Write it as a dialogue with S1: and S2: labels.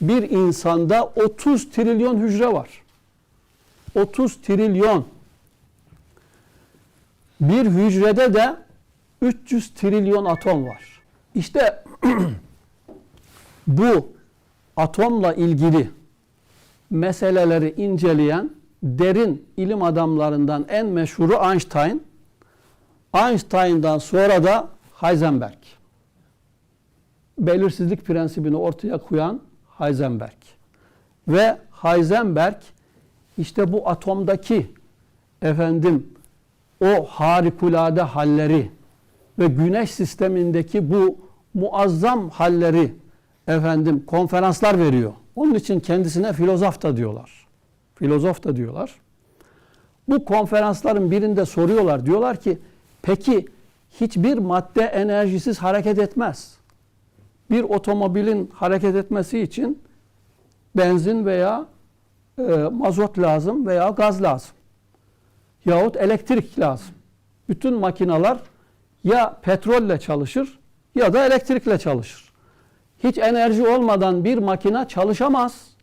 S1: bir insanda 30 trilyon hücre var. 30 trilyon. Bir hücrede de 300 trilyon atom var. İşte bu atomla ilgili meseleleri inceleyen derin ilim adamlarından en meşhuru Einstein. Einstein'dan sonra da Heisenberg. Belirsizlik prensibini ortaya koyan Heisenberg. Ve Heisenberg işte bu atomdaki efendim o harikulade halleri ve güneş sistemindeki bu muazzam halleri efendim konferanslar veriyor. Onun için kendisine filozof da diyorlar. Filozof da diyorlar. Bu konferansların birinde soruyorlar. Diyorlar ki peki hiçbir madde enerjisiz hareket etmez. Bir otomobilin hareket etmesi için benzin veya e, mazot lazım veya gaz lazım. Yahut elektrik lazım. Bütün makineler ya petrolle çalışır ya da elektrikle çalışır. Hiç enerji olmadan bir makine çalışamaz.